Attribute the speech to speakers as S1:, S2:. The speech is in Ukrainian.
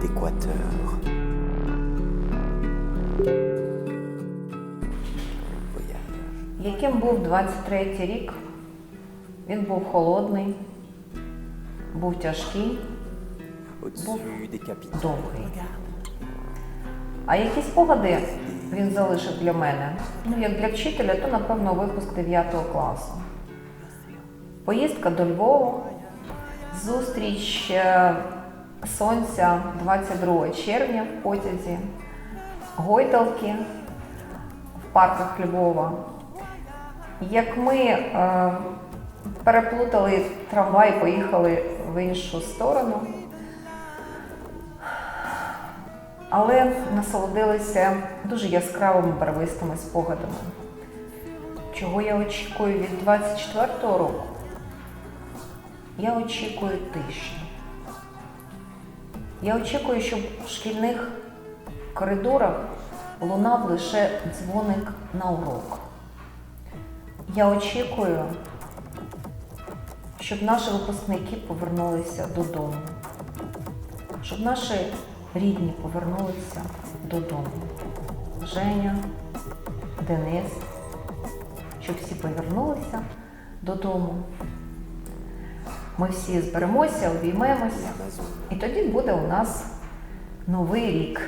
S1: d'Équateur. Voyage.
S2: Яким був 23-й рік? Він був холодний, був тяжкий,
S1: capitales.
S2: довгий. А які спогади він залишив для мене? Ну, як для вчителя, то напевно випуск 9 класу. Поїздка до Львова, зустріч е, сонця 22 червня в потязі, гойдалки в парках Львова. Як ми е, переплутали трамвай і поїхали в іншу сторону, але насолодилися дуже яскравими барвистими спогадами. Чого я очікую від 24-го року? Я очікую тиші. Я очікую, щоб в шкільних коридорах лунав лише дзвоник на урок. Я очікую, щоб наші випускники повернулися додому, щоб наші рідні повернулися додому. Женя, Денис, щоб всі повернулися додому. Ми всі зберемося, обіймемося, і тоді буде у нас новий рік.